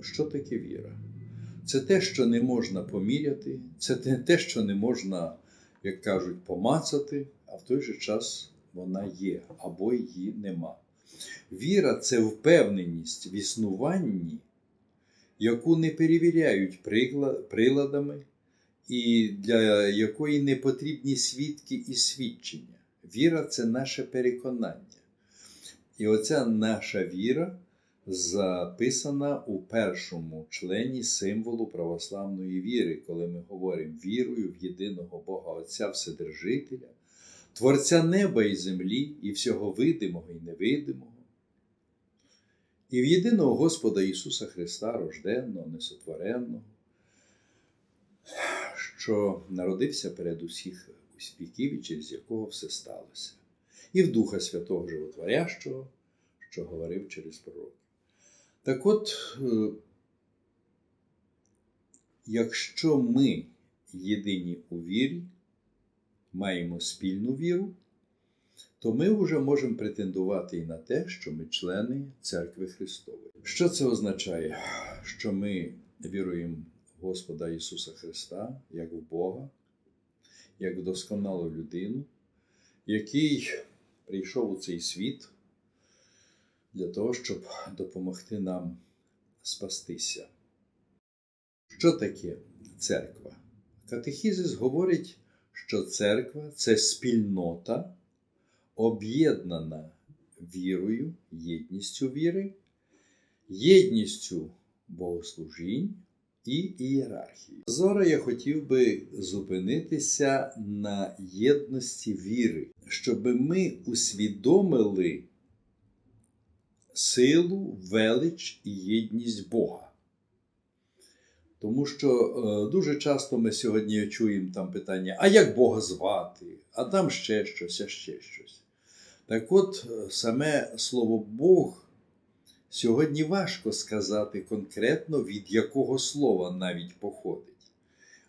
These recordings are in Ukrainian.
Що таке віра? Це те, що не можна поміряти, це те- що не можна, як кажуть, помацати, а в той же час вона є або її нема. Віра це впевненість в існуванні, яку не перевіряють приладами, і для якої не потрібні свідки і свідчення. Віра це наше переконання. І оця наша віра записана у першому члені символу православної віри, коли ми говоримо вірую в єдиного Бога Отця Вседержителя, Творця неба і землі, і всього видимого і невидимого, і в єдиного Господа Ісуса Христа, рожденного, несотвореного, що народився перед усіх віків і через якого все сталося, і в Духа Святого Животворящого, що говорив через пророк. Так от, е, якщо ми єдині у вірі, маємо спільну віру, то ми вже можемо претендувати і на те, що ми члени Церкви Христової. Що це означає? Що ми віруємо в Господа Ісуса Христа як в Бога, як в досконалу людину, який прийшов у цей світ для того, щоб допомогти нам спастися. Що таке церква? Катехізис говорить, що церква це спільнота, об'єднана вірою, єдністю віри, єдністю богослужінь і ієрархії. Зараз я хотів би зупинитися на єдності віри, щоб ми усвідомили силу, велич і єдність Бога. Тому що е, дуже часто ми сьогодні чуємо там питання, а як Бога звати, а там ще щось, а ще щось. Так от, е, саме слово Бог сьогодні важко сказати конкретно, від якого слова навіть походить.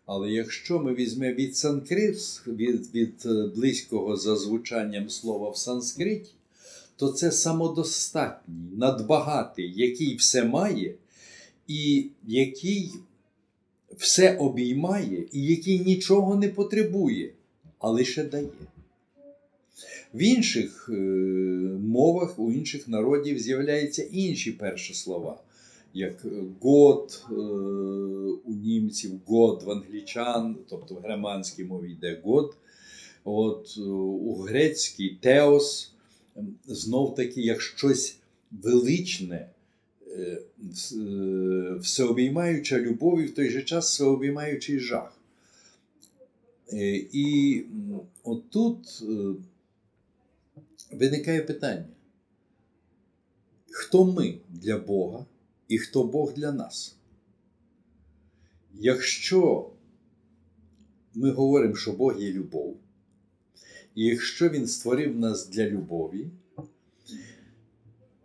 Але якщо ми візьмемо від санскрит, від, від е, близького за звучанням слова в санскриті, то це самодостатній, надбагатий, який все має, і який все обіймає, і який нічого не потребує, а лише дає. В інших е, мовах, у інших народів з'являються інші перші слова, як год е, у німців, год в англічан, тобто в германській мові йде год, от, е, у грецькій теос, знов таки як щось величне, е, е, всеобіймаюча любов і в той же час всеобіймаючий жах. Е, І отут виникає питання: хто ми для Бога і хто Бог для нас? Якщо ми говоримо, що Бог є любов, і якщо Він створив нас для любові,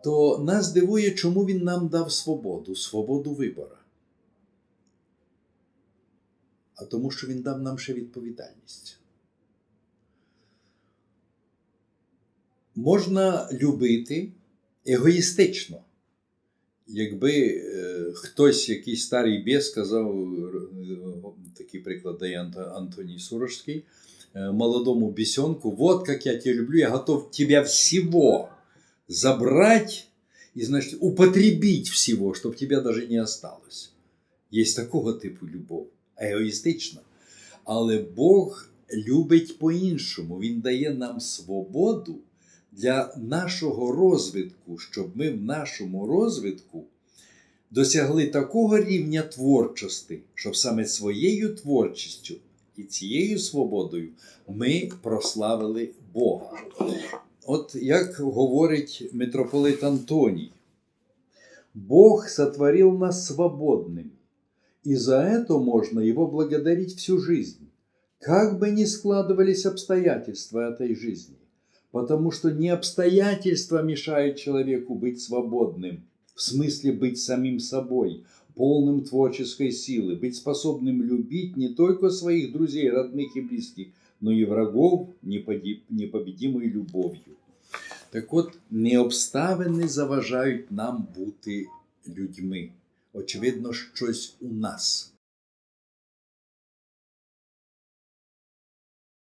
то нас дивує, чому Він нам дав свободу, свободу вибору. А тому, що Він дав нам ще відповідальність. Можна любити егоїстично. Якби е, хтось, якийсь старий бєс, сказав, е, такий приклад дає Антоній Сурожський, молодому бесенку, вот как я тебя люблю, я готов тебя всего забрать и, значит, употребить всего, чтобы тебя даже не осталось. Є такого типу любов, егоїстична. Але Бог любить по-іншому. Він дає нам свободу для нашого розвитку, щоб ми в нашому розвитку досягли такого рівня творчості, щоб саме своєю творчістю і цією свободою ми прославили Бога. От як говорить митрополит Антоній, Бог сотворил нас свободными, и за это можно его благодарить всю жизнь, как бы ни складывались обстоятельства этой жизни, потому что не обстоятельства мешают человеку быть свободным, в смысле быть самим собой, полным творческой силы, быть способным любить не только своих друзей, родных и близких, но и врагов непобедимой любов'ю. Так от, не обставини заважають нам бути людьми. очевидно, щось у нас.